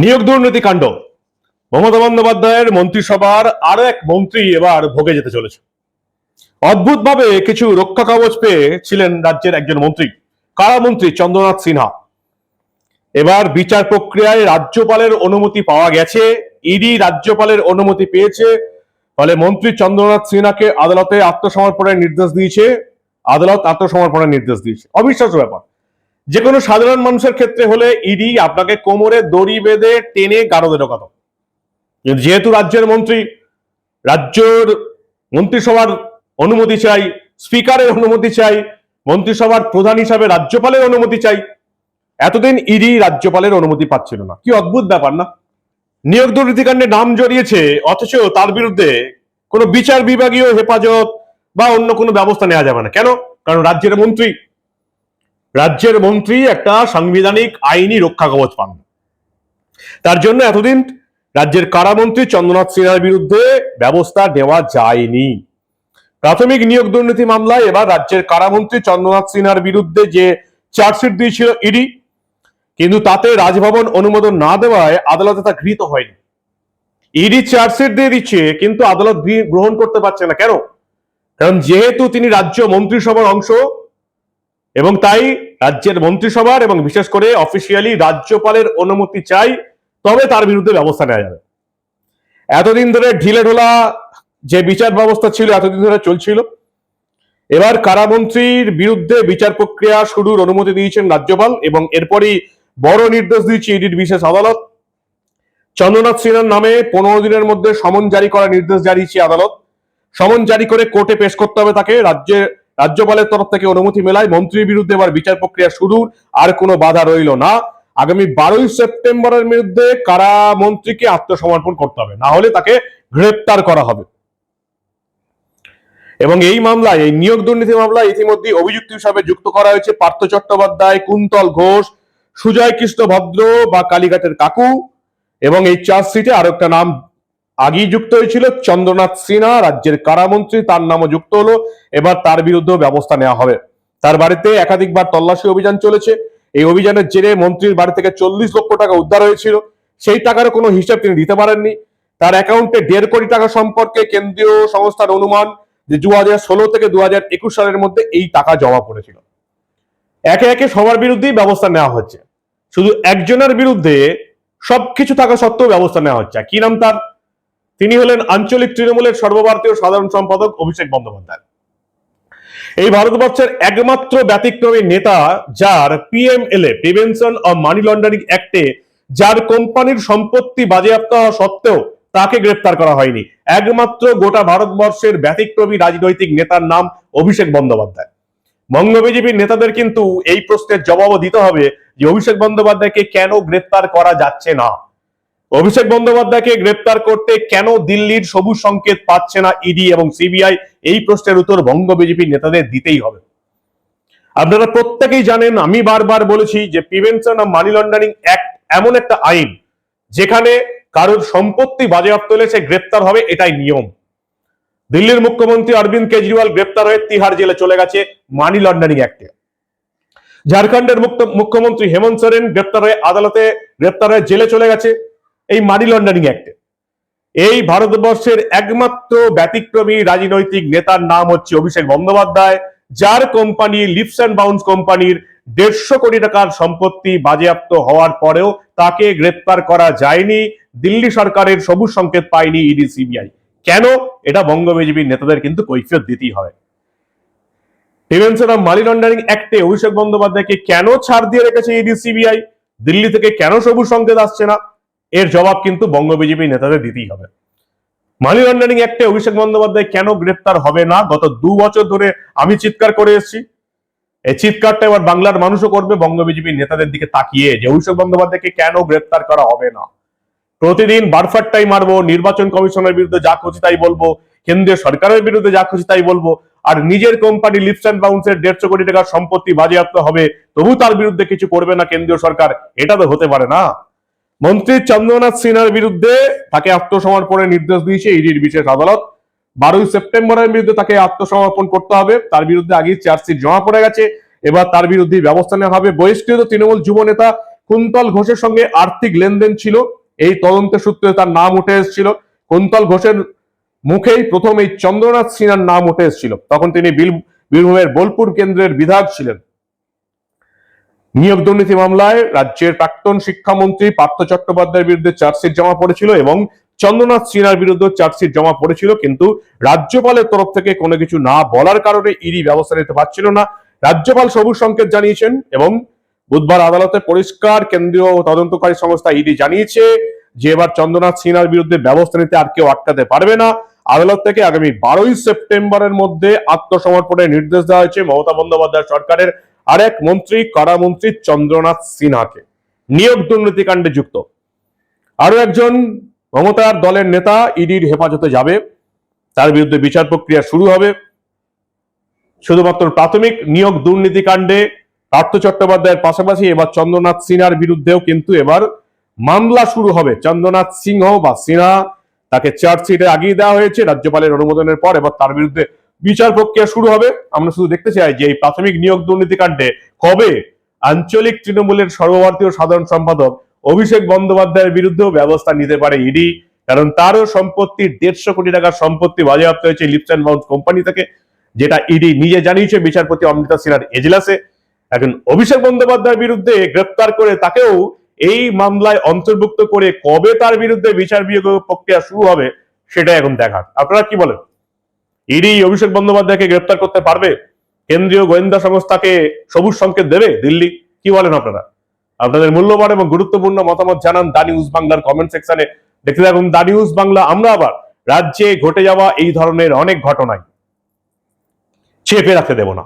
নিয়োগ দুর্নীতি কাণ্ড। মমতা বন্দ্যোপাধ্যায়ের মন্ত্রিসভার আরও এক মন্ত্রী এবার ভোগে যেতে চলেছে। অদ্ভুতভাবে কিছু রক্ষা কবচ পেয়ে ছিলেন রাজ্যের একজন মন্ত্রী, কারামন্ত্রী চন্দ্রনাথ সিনহা। এবার বিচার প্রক্রিয়ায় রাজ্যপালের অনুমতি পাওয়া গেছে, ইডি রাজ্যপালের অনুমতি পেয়েছে, ফলে মন্ত্রী চন্দ্রনাথ সিনহাকে আদালতে আত্মসমর্পণের নির্দেশ দিয়েছে, আদালত আত্মসমর্পণের নির্দেশ দিয়েছে। অবিশ্বাস্য ব্যাপার। যে কোনো সাধারণ মানুষের ক্ষেত্রে হলে ইডি আপনাকে কোমরে দড়ি বেঁধে টেনে গারদে ঢোকাতো। যেহেতু রাজ্যের মন্ত্রী, রাজ্যের মন্ত্রিসভার অনুমতি চাই, স্পিকারের অনুমতি চাই, মন্ত্রিসভার প্রধান হিসাবে রাজ্যপালের অনুমতি চাই, এতদিন ইডি রাজ্যপালের অনুমতি পাচ্ছিল না। কি অদ্ভুত ব্যাপার না? নিয়োগ দুর্নীতিকাণ্ডে নাম জড়িয়েছে, অথচ তার বিরুদ্ধে কোনো বিচার বিভাগীয় হেফাজত বা অন্য কোনো ব্যবস্থা নেওয়া যাবে না। কেন? কারণ রাজ্যের মন্ত্রী রাজ্যের মন্ত্রী একটা সাংবিধানিক আইনি রক্ষা কবচ পান। তার জন্য এতদিন রাজ্যের কারামন্ত্রী চন্দ্রনাথ সিনহার বিরুদ্ধে ব্যবস্থা নেওয়া যায়নি। প্রাথমিক নিয়োগ দুর্নীতি মামলায় এবার রাজ্যের কারামন্ত্রী চন্দ্রনাথ সিনহার বিরুদ্ধে যে চার্জশিট দিয়েছিল ইডি, কিন্তু তাতে রাজভবন অনুমোদন না দেওয়ায় আদালতে তা গৃহীত হয়নি। ইডি চার্জশিট দিয়ে দিচ্ছে, কিন্তু আদালত গ্রহণ করতে পারছে না। কেন? কারণ যেহেতু তিনি রাজ্য মন্ত্রিসভার অংশ এবং তাই রাজ্যের মন্ত্রিসভার এবং বিশেষ করে অফিসিয়ালি রাজ্যপালের অনুমতি চাই, তবে তার বিরুদ্ধে ব্যবস্থা নেওয়া যাবে। এতদিন ধরে ঢিলে ঢোলা যে বিচার ব্যবস্থা ছিল, এতদিন ধরে চলছিল। এবার কারামন্ত্রীর বিরুদ্ধে বিচার প্রক্রিয়া শুরুর অনুমতি দিয়েছেন রাজ্যপাল এবং এরপরই বড় নির্দেশ দিয়েছে ইডির বিশেষ আদালত। চন্দ্রনাথ সিনহার নামে পনেরো দিনের মধ্যে সমন জারি করার নির্দেশ জারিয়েছে আদালত। সমন জারি করে কোর্টে পেশ করতে হবে তাকে। রাজ্যে রাজ্যপালের তরফ থেকে অনুমতি মেলায় মন্ত্রীর বিরুদ্ধে এবার বিচার প্রক্রিয়া শুরুর আর কোনো বাধা রইল না। আগামী বারোই সেপ্টেম্বরের বিরুদ্ধে কারা মন্ত্রীকে আত্মসমর্পণ করতে হবে? না হলে তাকে গ্রেপ্তার করা হবে। এবং এই মামলায়, এই নিয়োগ দুর্নীতি মামলায় ইতিমধ্যে অভিযুক্ত হিসাবে যুক্ত করা হয়েছে পার্থ চট্টোপাধ্যায়, কুন্তল ঘোষ, সুজয় কৃষ্ণ ভদ্র বা কালীঘাটের কাকু এবং এই চার্জশিটে আরও একটা নাম আগেই যুক্ত হয়েছিল চন্দ্রনাথ সিনহা, রাজ্যের কারামন্ত্রী, তার নামও যুক্ত হলো। এবার তার বিরুদ্ধেও ব্যবস্থা নেওয়া হবে। তার বাড়িতে একাধিকবার তল্লাশি অভিযান চলেছে। এই অভিযানের জেরে মন্ত্রীর বাড়ি থেকে চল্লিশ লক্ষ টাকা উদ্ধার হয়েছিল। সেই টাকার কোনো হিসাব তিনি দিতে পারেননি। তার অ্যাকাউন্টে দেড় কোটি টাকা সম্পর্কে কেন্দ্রীয় সংস্থার অনুমান যে দু হাজার ষোলো থেকে দু হাজার একুশ সালের মধ্যে এই টাকা জমা পড়েছিল। একে একে সবার বিরুদ্ধেই ব্যবস্থা নেওয়া হচ্ছে। শুধু একজনের বিরুদ্ধে সবকিছু থাকা সত্ত্বেও ব্যবস্থা নেওয়া হচ্ছে। কি নাম তার? তিনি হলেন আঞ্চলিক তৃণমূলের সর্বভারতীয় সাধারণ সম্পাদক অভিষেক বন্দ্যোপাধ্যায়। এই ভারতবর্ষের একমাত্র ব্যতিক্রমী নেতা, যার PMLA prevention of money laundering অ্যাক্টে যার কোম্পানির সম্পত্তি বাজেয়াপ্ত হওয়া সত্ত্বেও তাকে গ্রেপ্তার করা হয়নি। একমাত্র গোটা ভারতবর্ষের ব্যতিক্রমী রাজনৈতিক নেতার নাম অভিষেক বন্দ্যোপাধ্যায়। বঙ্গ বিজেপির নেতাদের কিন্তু এই প্রশ্নের জবাবও দিতে হবে যে, অভিষেক বন্দ্যোপাধ্যায়কে কেন গ্রেপ্তার করা যাচ্ছে না? অভিষেক বন্দ্যোপাধ্যায়কে গ্রেপ্তার করতে কেন দিল্লির সবুজ সংকেত পাচ্ছে না ইডি এবং সিবিআই? এই প্রশ্নের উত্তর বঙ্গ বিজেপির নেতাদের দিতেই হবে। আপনারা প্রত্যেকেই জানেন, আমি বারবার বলেছি যে prevention of money laundering act এমন একটা আইন যেখানে কারোর সম্পত্তি বাজেয়াপ্ত হলে সে গ্রেপ্তার হবে, এটাই নিয়ম। দিল্লির মুখ্যমন্ত্রী অরবিন্দ কেজরিওয়াল গ্রেপ্তার হয়ে তিহার জেলে চলে গেছে মানি লন্ডারিং অ্যাক্টে। ঝাড়খণ্ডের মুখ্যমন্ত্রী হেমন্ত সোরেন গ্রেপ্তার হয়ে আদালতে গ্রেপ্তার হয়ে জেলে চলে গেছে। এই মানি লন্ডারিং অ্যাক্টে। এই ভারতবর্ষের একমাত্র ব্যতিক্রমী রাজনৈতিক নেতার নাম হচ্ছে অভিষেক বন্দ্যোপাধ্যায়, যার কোম্পানি লিপস অ্যান্ড বাউন্স কোম্পানির দেড়শো কোটি টাকার সম্পত্তি বাজেয়াপ্ত হওয়ার পরেও তাকে গ্রেপ্তার করা যায়নি, দিল্লি সরকারের সবুজ সংকেত পায়নি ইডি সিবিআই। কেন? এটা বঙ্গ বিজেপির নেতাদের কিন্তু কৈফিয়ত দিতেই হয়। প্রিভেনশন লন্ডারিং অ্যাক্টে অভিষেক বন্দ্যোপাধ্যায়কে কেন ছাড় দিয়ে রেখেছে ইডি সিবিআই? দিল্লি থেকে কেন সবুজ সংকেত আসছে না? এর জবাব কিন্তু বঙ্গ বিজেপি নেতাদের দিতেই হবে। মানি লন্ডারিং অ্যাক্টে অভিষেক বন্দ্যোপাধ্যায় কেন গ্রেপ্তার হবে না? গত দু বছর ধরে আমি চিৎকার করে এসেছি। এই চিৎকারটা এবার বাংলার মানুষও করবে, বঙ্গ বিজেপির নেতাদের দিকে তাকিয়ে। যে অভিষেক বন্দ্যোপাধ্যায়কে কেন গ্রেপ্তার করা হবে না? প্রতিদিন বারফারটাই মারবো, নির্বাচন কমিশনের বিরুদ্ধে যা খুশি তাই বলব, কেন্দ্রীয় সরকারের বিরুদ্ধে যা খুশি তাই বলব, আর নিজের কোম্পানি লিপস অ্যান্ড বাউন্সের দেড়শো কোটি টাকার সম্পত্তি বাজেয়াপ্ত হবে, তবু তার বিরুদ্ধে কিছু করবে না কেন্দ্রীয় সরকার, এটা তো হতে পারে না। মন্ত্রী চন্দ্রনাথ সিনহার বিরুদ্ধে তাকে আত্মসমর্পণের নির্দেশ দিয়েছে ইডির বিশেষ আদালত। বারোই সেপ্টেম্বরের বিরুদ্ধে তাকে আত্মসমর্পণ করতে হবে। তার বিরুদ্ধে আগেই চার্জশিট জমা পড়ে গেছে। এবার তার বিরুদ্ধে ব্যবস্থা নেওয়া হবে। বহিষ্কৃত তৃণমূল যুব নেতা কুন্তল ঘোষের সঙ্গে আর্থিক লেনদেন ছিল। এই তদন্তের সূত্রে তার নাম উঠে এসেছিল। কুন্তল ঘোষের মুখেই প্রথম এই চন্দ্রনাথ সিনহার নাম উঠে এসেছিল। তখন তিনি বীর- বীরভূমের বোলপুর কেন্দ্রের বিধায়ক ছিলেন। নিয়োগ দুর্নীতি মামলায় রাজ্যের প্রাক্তন শিক্ষামন্ত্রী পার্থ চট্টোপাধ্যায়ের বিরুদ্ধে চার্জশিট জমা পড়েছিল এবং চন্দ্রনাথ সিনহার বিরুদ্ধে চার্জশিট জমা পড়েছিল, কিন্তু রাজ্যপালের তরফ থেকে কোনো কিছু না বলার কারণে ইডি ব্যবস্থা নিতে পারছিল না। রাজ্যপাল সবুজ সংকেত জানিয়েছেন এবং বুধবার আদালতে পরিষ্কার কেন্দ্রীয় তদন্তকারী সংস্থা ইডি জানিয়েছে যে এবার চন্দ্রনাথ সিনহার বিরুদ্ধে ব্যবস্থা নিতে আর কেউ আটকাতে পারবে না। আদালত থেকে আগামী বারোই সেপ্টেম্বরের মধ্যে আত্মসমর্পণের নির্দেশ দেওয়া হয়েছে মমতা বন্দ্যোপাধ্যায় সরকারের। আরেক মন্ত্রী, কারামন্ত্রী চন্দ্রনাথ সিনহাকে। নিয়োগ দুর্নীতিকাণ্ডে যুক্ত। আরও একজন মমতার দলের নেতা ইডির হেফাজতে যাবে। তার বিরুদ্ধে বিচার প্রক্রিয়া শুরু হবে। শুধুমাত্র প্রাথমিক নিয়োগ দুর্নীতিকাণ্ডে পার্থ চট্টোপাধ্যায়ের পাশাপাশি এবার চন্দ্রনাথ সিনহার বিরুদ্ধেও কিন্তু এবার মামলা শুরু হবে। চন্দ্রনাথ সিংহ বা সিনহা তাকে চার্জশিটে আগিয়ে দেওয়া হয়েছে। রাজ্যপালের অনুমোদনের পর এবার তার বিরুদ্ধে বিচার প্রক্রিয়া শুরু হবে। আমরা শুধু দেখতে চাই যে এই প্রাথমিক নিয়োগ দুর্নীতিকাণ্ডে কবে আঞ্চলিক তৃণমূলের সর্বভারতীয় সাধারণ সম্পাদক অভিষেক বন্দ্যোপাধ্যায়ের বিরুদ্ধেও ব্যবস্থা নিতে পারে ইডি, কারণ তারও সম্পত্তি দেড়শো কোটি টাকার সম্পত্তি বাজেয়াপ্ত হয়েছে লিপস অ্যান্ড বাউন্স কোম্পানি থেকে, যেটা ইডি নিজে জানিয়েছে বিচারপতি অমৃতা সিনহার এজলাসে। এখন অভিষেক বন্দ্যোপাধ্যায়ের বিরুদ্ধে গ্রেপ্তার করে তাকেও এই মামলায় অন্তর্ভুক্ত করে কবে তার বিরুদ্ধে বিচার বিয়োগ প্রক্রিয়া শুরু হবে সেটা এখন দেখার। আপনারা কি বলেন? ইডি অভিষেক বন্দ্যোপাধ্যায়কে গ্রেপ্তার করতে পারবে? কেন্দ্রীয় গোয়েন্দা সংস্থাকে সবুজ সংকেত দেবে দিল্লি? কি বলেন আপনারা? আপনাদের মূল্যবান এবং গুরুত্বপূর্ণ মতামত জানান দা নিউজ বাংলার কমেন্ট সেকশনে দেখতে থাকুন দা নিউজ বাংলা। আমরা আবার রাজ্যে ঘটে যাওয়া এই ধরনের অনেক ঘটনায় চেপে রাখতে দেব না।